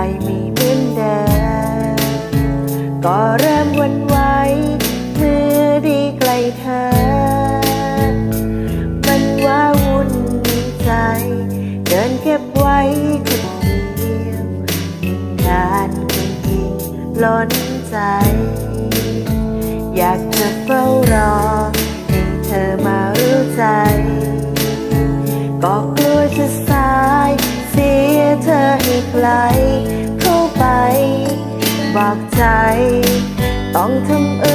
ไม่เหมือนเดิมก็เริ่มวันไหวเมื่อดีใกล้เธอ มันว่าวุ่นในใจ เดินเก็บไว้คนเดียวนานก็ยิ่งล้นใจ อยากจะเฝ้ารอให้เธอมารู้ใจ ก็กลัวจะสาย เสียเธอให้ไกลเข้าไป บอกใจ ต้องทำอ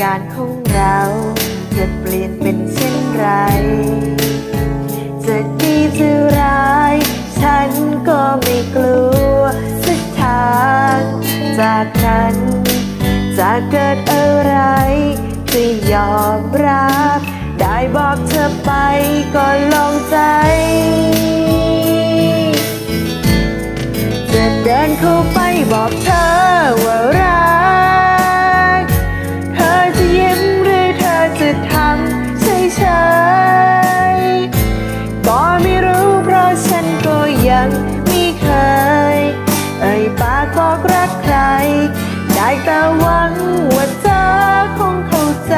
การของเราจะเปลี่ยนเป็นเช่นไร จะดีจะร้าย ฉันก็ไม่กลัวสักทางจากนั้น จะเกิดอะไรจะยอมรับ ได้บอกเธอไปก็ลอง ไม่รู้เพราะฉันก็ยังไม่เคย เอ่ยปากบอกรักใคร ได้แต่หวังว่าเธอคงเข้าใจ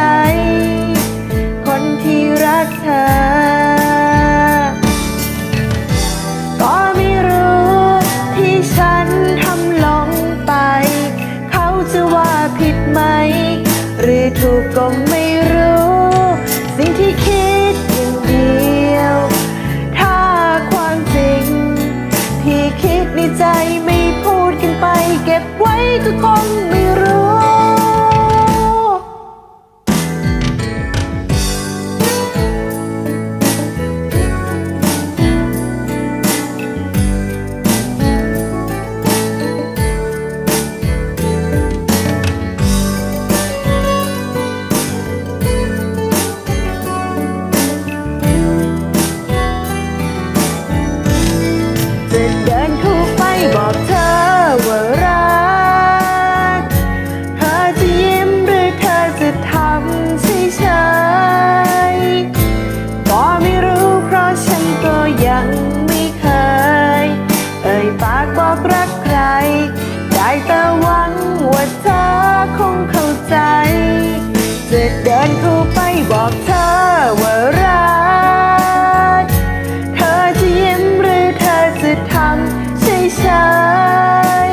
คนที่รักเธอ ก็ไม่รู้ที่ฉันทำลงไป เขาจะว่าผิดไหม หรือถูกก็ไม่ ไว้ก็คง บอกรักใคร ได้แต่หวังว่าเธอคงเข้าใจ จะเดินเข้าไปบอกเธอว่ารัก เธอจะยิ้มหรือเธอจะทำเฉย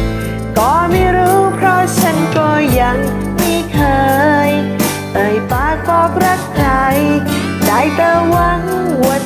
ๆก็ไม่รู้เพราะฉันก็ยังไม่เคยเอ่ยปากบอกรักใคร ได้แต่หวังว่า